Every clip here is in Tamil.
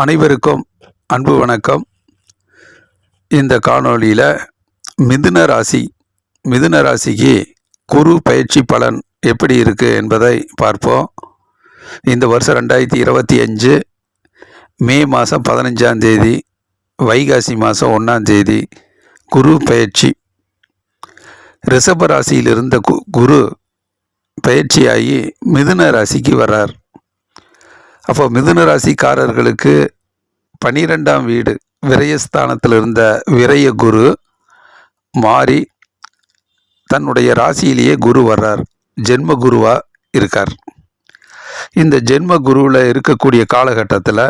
அனைவருக்கும் அன்பு வணக்கம். இந்த காணொளியில் மிதுன ராசி மிதுன ராசிக்கு குரு பயிற்சி பலன் எப்படி இருக்குது என்பதை பார்ப்போம். இந்த வருஷம் ரெண்டாயிரத்தி இருபத்தி அஞ்சு மே மாதம் பதினஞ்சாம் தேதி வைகாசி மாதம் ஒன்றாம் தேதி குரு பயிற்சி. ரிஷப ராசியில் இருந்த கு குரு பயிற்சியாகி மிதுன ராசிக்கு வர்றார். அப்போ மிதுன ராசிக்காரர்களுக்கு பனிரெண்டாம் வீடு விரயஸ்தானத்தில் இருந்த விரய குரு மாறி தன்னுடைய ராசியிலேயே குரு வர்றார். ஜென்ம குருவா இருக்கார். இந்த ஜென்ம குருவில் இருக்கக்கூடிய காலகட்டத்தில்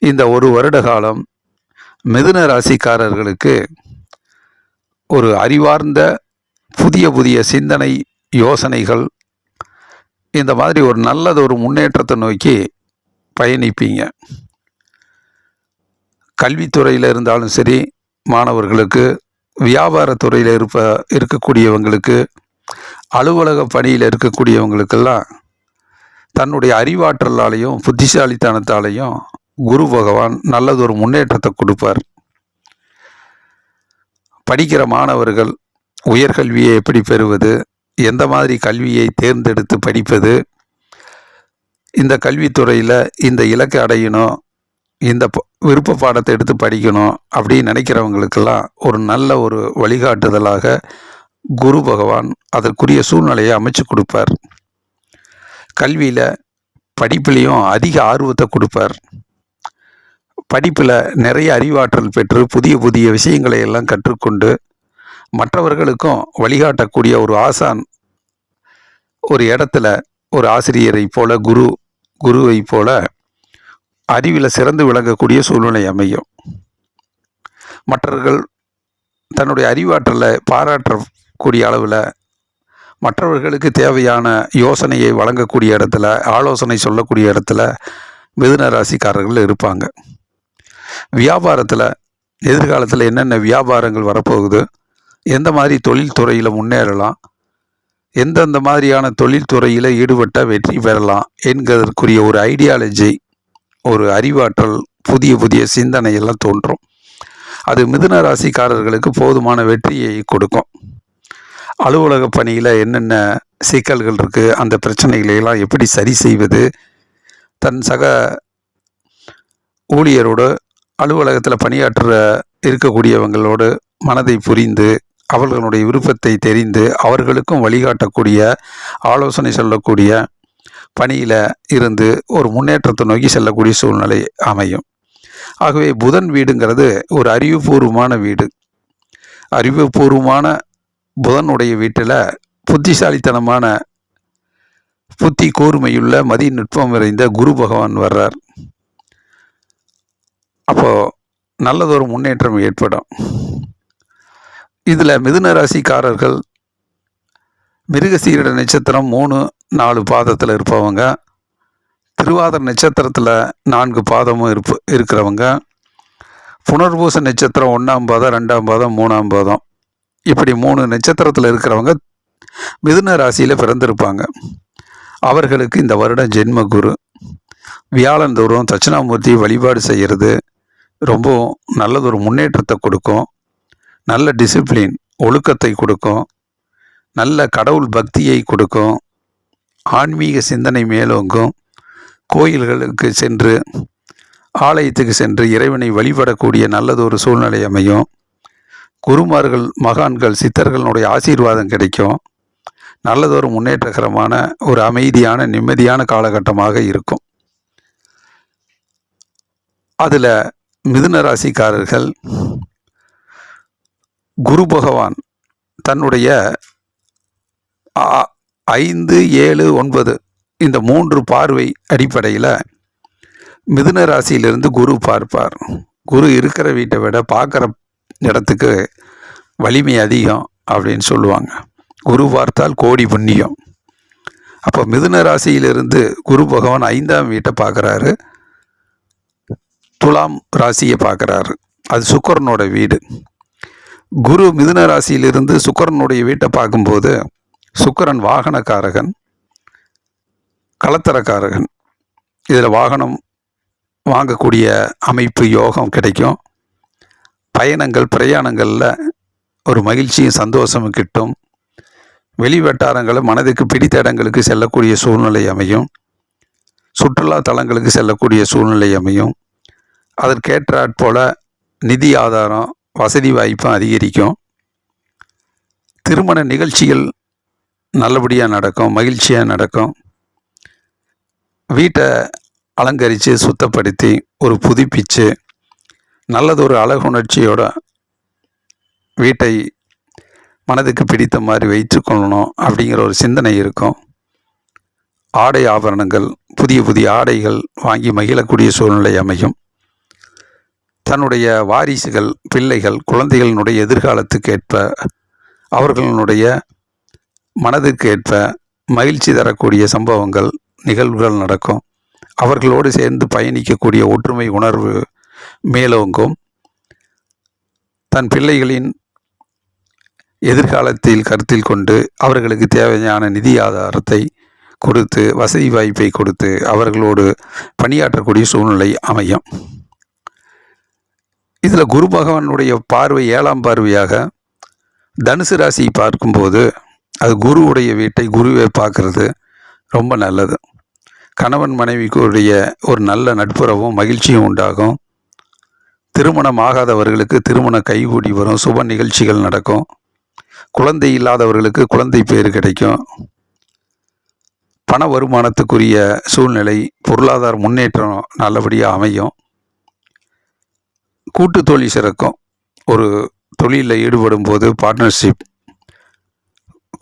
இந்த ஒரு வருட காலம் மிதுன ராசிக்காரர்களுக்கு ஒரு அறிவார்ந்த புதிய புதிய சிந்தனை யோசனைகள் இந்த மாதிரி ஒரு நல்லது ஒரு முன்னேற்றத்தை நோக்கி பயணிப்பீங்க. கல்வித்துறையில் இருந்தாலும் சரி மாணவர்களுக்கு வியாபாரத்துறையில் இருப்ப இருக்கக்கூடியவங்களுக்கு அலுவலக பணியில் இருக்கக்கூடியவங்களுக்கெல்லாம் தன்னுடைய அறிவாற்றலாலையும் புத்திசாலித்தனத்தாலையும் குரு பகவான் நல்லதொரு முன்னேற்றத்தை கொடுப்பார். படிக்கிற மாணவர்கள் உயர்கல்வியை எப்படி பெறுவது எந்த மாதிரி கல்வியை தேர்ந்தெடுத்து படிப்பது? இந்த கல்வித்துறையில் இந்த இலக்கை அடையணும் இந்த விருப்ப பாடத்தை எடுத்து படிக்கணும் அப்படின்னு நினைக்கிறவங்களுக்கெல்லாம் ஒரு நல்ல ஒரு வழிகாட்டுதலாக குரு பகவான் அதற்குரிய சூழ்நிலையை அமைச்சு கொடுப்பார். கல்வியில் படிப்புலேயும் அதிக ஆர்வத்தை கொடுப்பார். படிப்பில் நிறைய அறிவாற்றல் பெற்று புதிய புதிய விஷயங்களை எல்லாம் கற்றுக்கொண்டு மற்றவர்களுக்கும் வழிகாட்டக்கூடிய ஒரு ஆசான் ஒரு இடத்துல ஒரு ஆசிரியரை போல குரு குருவை போல அறிவில் சிறந்து விளங்கக்கூடிய சூழ்நிலை அமையும். மற்றவர்கள் தன்னுடைய அறிவாற்றலை பாராட்டக்கூடிய அளவில் மற்றவர்களுக்கு தேவையான யோசனையை வழங்கக்கூடிய இடத்துல ஆலோசனை சொல்லக்கூடிய இடத்துல மிதுன ராசிக்காரர்கள் இருப்பாங்க. வியாபாரத்தில் எதிர்காலத்தில் என்னென்ன வியாபாரங்கள் வரப்போகுது எந்த மாதிரி தொழில்துறையில் முன்னேறலாம்? எந்தெந்த மாதிரியான தொழில்துறையில் ஈடுபட்ட வெற்றி பெறலாம்? என்கிறதற்குரிய ஒரு ஐடியாலஜி ஒரு அறிவாற்றல் புதிய புதிய சிந்தனை எல்லாம் தோன்றும். அது மிதுன ராசிக்காரர்களுக்கு போதுமான வெற்றியை கொடுக்கும். அலுவலக பணியில் என்னென்ன சிக்கல்கள் இருக்குது அந்த பிரச்சனைகளையெல்லாம் எப்படி சரி செய்வது? தன் சக ஊழியரோடு அலுவலகத்தில் பணியாற்ற இருக்கக்கூடியவங்களோடு மனதை புரிந்து அவர்களுடைய விருப்பத்தை தெரிந்து அவர்களுக்கும் வழிகாட்டக்கூடிய ஆலோசனை சொல்லக்கூடிய பணியில் இருந்து ஒரு முன்னேற்றத்தை நோக்கி செல்லக்கூடிய சூழ்நிலை அமையும். ஆகவே புதன் வீடுங்கிறது ஒரு அறிவுபூர்வமான வீடு. அறிவுபூர்வமான புதனுடைய வீட்டில் புத்திசாலித்தனமான புத்தி கூர்மையுள்ள மதி நுட்பம் நிறைந்த குரு பகவான் வர்றார். அப்போ நல்லதொரு முன்னேற்றம் ஏற்படும். இதில் மிதுன ராசிக்காரர்கள் மிருகசீரட நட்சத்திரம் மூணு நாலு பாதத்தில் இருப்பவங்க. திருவாதிர நட்சத்திரத்தில் நான்கு பாதமும் இருப்பு இருக்கிறவங்க. புனர்பூச நட்சத்திரம் ஒன்றாம் பாதம் ரெண்டாம் பாதம் மூணாம் பாதம். இப்படி மூணு நட்சத்திரத்தில் இருக்கிறவங்க மிதுன ராசியில் பிறந்திருப்பாங்க. அவர்களுக்கு இந்த வருடம் ஜென்ம குரு. வியாழன் தூரம் தட்சிணாமூர்த்தி வழிபாடு செய்கிறது ரொம்பவும் நல்லதொரு முன்னேற்றத்தை கொடுக்கும். நல்ல டிசிப்ளின் ஒழுக்கத்தை கொடுக்கும். நல்ல கடவுள் பக்தியை கொடுக்கும். ஆன்மீக சிந்தனை மேலோங்கும். கோயில்களுக்கு சென்று ஆலயத்துக்கு சென்று இறைவனை வழிபடக்கூடிய நல்லதொரு சூழ்நிலை அமையும். குருமார்கள் மகான்கள் சித்தர்களுடைய ஆசீர்வாதம் கிடைக்கும். நல்லதொரு முன்னேற்றகரமான ஒரு அமைதியான நிம்மதியான காலகட்டமாக இருக்கும். அதில் மிதுன ராசிக்காரர்கள் குரு பகவான் தன்னுடைய ஐந்து ஏழு ஒன்பது இந்த மூன்று பார்வை அடிப்படையில் மிதுன ராசியிலிருந்து குரு பார்ப்பார். குரு இருக்கிற வீட்டை விட பார்க்குற இடத்துக்கு வலிமை அதிகம் அப்படின்னு சொல்லுவாங்க. குரு பார்த்தால் கோடி புண்ணியம். அப்போ மிதுன ராசியிலிருந்து குரு பகவான் ஐந்தாம் வீட்டை பார்க்குறாரு. துலாம் ராசியை பார்க்குறாரு. அது சுக்கரனோட வீடு. குரு மிதுன ராசியிலிருந்து சுக்கரனுடைய வீட்டை பார்க்கும்போது சுக்கரன் வாகனக்காரகன் கலத்தரக்காரகன். இதில் வாகனம் வாங்கக்கூடிய அமைப்பு யோகம் கிடைக்கும். பயணங்கள் பிரயாணங்களில் ஒரு மகிழ்ச்சியும் சந்தோஷமும் கிட்டும். வெளி வட்டாரங்களும் மனதுக்கு பிடித்த இடங்களுக்கு செல்லக்கூடிய சூழ்நிலை அமையும். சுற்றுலா தலங்களுக்கு செல்லக்கூடிய சூழ்நிலை அமையும். அதற்கேற்றாற் போல நிதி ஆதாரம் வசதி வாய்ப்பும் அதிகரிக்கும். திருமண நிகழ்ச்சிகள் நல்லபடியாக நடக்கும் மகிழ்ச்சியாக நடக்கும். வீட்டை அலங்கரித்து சுத்தப்படுத்தி ஒரு புதுப்பிச்சு நல்லதொரு அழகுணர்ச்சியோட வீட்டை மனதுக்கு பிடித்த மாதிரி வைத்து கொள்ளணும் அப்படிங்கிற ஒரு சிந்தனை இருக்கும். ஆடை ஆபரணங்கள் புதிய புதிய ஆடைகள் வாங்கி மகிழக்கூடிய சூழ்நிலை அமையும். தன்னுடைய வாரிசுகள் பிள்ளைகள் குழந்தைகளினுடைய எதிர்காலத்துக்கு ஏற்ப அவர்களுடைய மனதிற்கு ஏற்ப மகிழ்ச்சி தரக்கூடிய சம்பவங்கள் நிகழ்வுகள் நடக்கும். அவர்களோடு சேர்ந்து பயணிக்கக்கூடிய ஒற்றுமை உணர்வு மேலோங்கும். தன் பிள்ளைகளின் எதிர்காலத்தில் கருத்தில் கொண்டு அவர்களுக்கு தேவையான நிதி ஆதாரத்தை கொடுத்து வசதி வாய்ப்பை கொடுத்து அவர்களோடு பணியாற்றக்கூடிய சூழ்நிலை அமையும். இதில் குரு பகவானுடைய பார்வை ஏழாம் பார்வையாக தனுசு ராசியை பார்க்கும்போது அது குருவுடைய வீட்டை குருவை பார்க்கறது ரொம்ப நல்லது. கணவன் மனைவிக்குடைய ஒரு நல்ல நட்புறவும் மகிழ்ச்சியும் உண்டாகும். திருமணம் ஆகாதவர்களுக்கு திருமணம் கைகூடி வரும் சுப நிகழ்ச்சிகள் நடக்கும். குழந்தை இல்லாதவர்களுக்கு குழந்தை பேர் கிடைக்கும். பண வருமானத்துக்குரிய சூழ்நிலை பொருளாதார முன்னேற்றம் நல்லபடியாக அமையும். கூட்டு தொழில் சிறக்கும். ஒரு தொழிலில் ஈடுபடும் போது பார்ட்னர்ஷிப்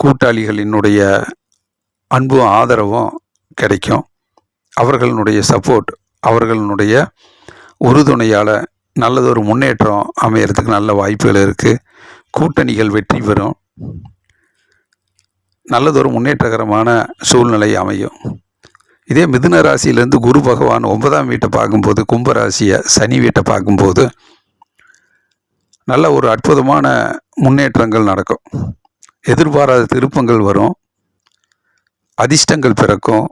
கூட்டாளிகளினுடைய அன்பும் ஆதரவும் கிடைக்கும். அவர்களுடைய சப்போர்ட் அவர்களுடைய உறுதுணையால் நல்லதொரு முன்னேற்றம் அமையறதுக்கு நல்ல வாய்ப்புகள் இருக்குது கூட்டணிகள் வெற்றி பெறும். நல்லதொரு முன்னேற்றகரமான சூழ்நிலை அமையும். இதே மிதுன ராசியிலேருந்து குரு பகவான் ஒன்பதாம் வீட்டை பார்க்கும்போது கும்பராசியை சனி வீட்டை பார்க்கும்போது நல்ல ஒரு அற்புதமான முன்னேற்றங்கள் நடக்கும். எதிர்பாராத திருப்பங்கள் வரும். அதிர்ஷ்டங்கள் பிறக்கும்.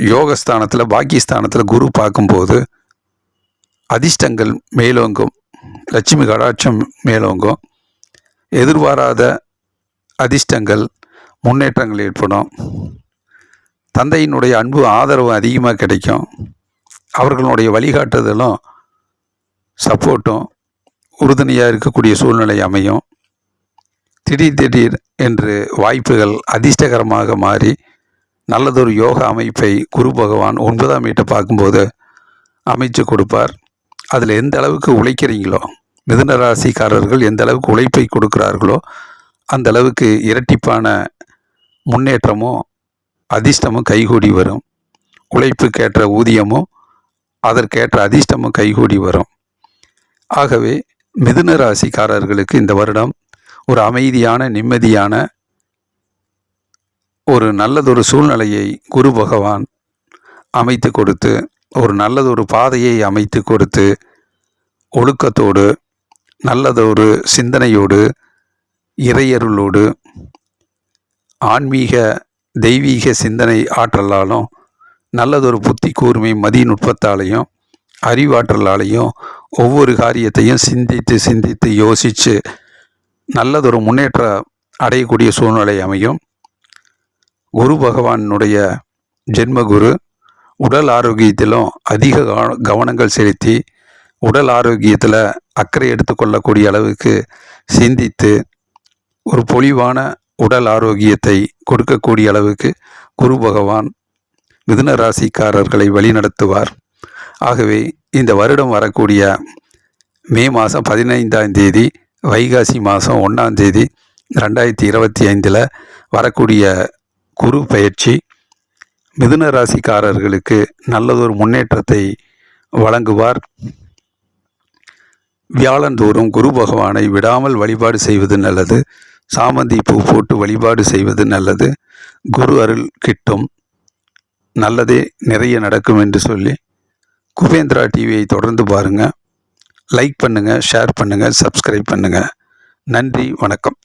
யோகஸ்தானத்தில் பாக்கியஸ்தானத்தில் குரு பார்க்கும்போது அதிர்ஷ்டங்கள் மேலோங்கும். லட்சுமி கடாட்சம் மேலோங்கும். எதிர்பாராத அதிர்ஷ்டங்கள் முன்னேற்றங்கள் ஏற்படும். தந்தையினுடைய அன்பு ஆதரவு அதிகமாக கிடைக்கும். அவர்களுடைய வழிகாட்டுதலும் சப்போர்ட்டும் உறுதுணையாக இருக்கக்கூடிய சூழ்நிலை அமையும். திடீர் திடீர் என்று வாய்ப்புகள் அதிர்ஷ்டகரமாக மாறி நல்லதொரு யோக அமைப்பை குரு பகவான் ஒன்பதாம் வீட்டை பார்க்கும்போது அமைச்சு கொடுப்பார். அதில் எந்த அளவுக்கு உழைக்கிறீங்களோ மிதுன ராசிக்காரர்கள் எந்த அளவுக்கு உழைப்பை கொடுக்கிறார்களோ அந்த அளவுக்கு இரட்டிப்பான முன்னேற்றமும் அதிர்ஷ்டமும் கைகூடி வரும். உழைப்புக்கேற்ற ஊதியமும் அதற்கேற்ற அதிர்ஷ்டமும் கைகூடி வரும். ஆகவே மிதுன ராசிக்காரர்களுக்கு இந்த வருடம் ஒரு அமைதியான நிம்மதியான ஒரு நல்லதொரு சூழ்நிலையை குரு பகவான் அமைத்து கொடுத்து ஒரு நல்லதொரு பாதையை அமைத்து கொடுத்து ஒழுக்கத்தோடு நல்லதொரு சிந்தனையோடு இறையருளோடு ஆன்மீக தெய்வீக சிந்தனை ஆற்றலாலும் நல்லதொரு புத்தி கூர்மை மதி நுட்பத்தாலையும் அறிவாற்றலாலையும் ஒவ்வொரு காரியத்தையும் சிந்தித்து சிந்தித்து யோசித்து நல்லதொரு முன்னேற்றம் அடையக்கூடிய சூழ்நிலை அமையும். குரு பகவானுடைய ஜென்மகுரு உடல் ஆரோக்கியத்திலும் அதிக கவனங்கள் செலுத்தி உடல் ஆரோக்கியத்தில் அக்கறை எடுத்துக்கொள்ளக்கூடிய அளவுக்கு சிந்தித்து ஒரு பொலிவான உடல் ஆரோக்கியத்தை கொடுக்கக்கூடிய அளவுக்கு குரு பகவான் மிதுன ராசிக்காரர்களை வழிநடத்துவார். ஆகவே இந்த வருடம் வரக்கூடிய மே மாதம் பதினைந்தாம் தேதி வைகாசி மாதம் ஒன்றாம் தேதி ரெண்டாயிரத்தி இருபத்தி ஐந்தில் வரக்கூடிய குரு பயிற்சி மிதுன ராசிக்காரர்களுக்கு நல்லதொரு முன்னேற்றத்தை வழங்குவார். வியாழந்தோறும் குரு பகவானை விடாமல் வழிபாடு செய்வது நல்லது. சாமந்தி பூ போட்டு வழிபாடு செய்வது நல்லது. குரு அருள் கிட்டும். நல்லதே நிறைய நடக்கும் என்று சொல்லி குபேந்திரா டிவியை தொடர்ந்து பாருங்கள் லைக் பண்ணுங்கள் ஷேர் பண்ணுங்கள் சப்ஸ்கிரைப் பண்ணுங்கள் நன்றி வணக்கம்.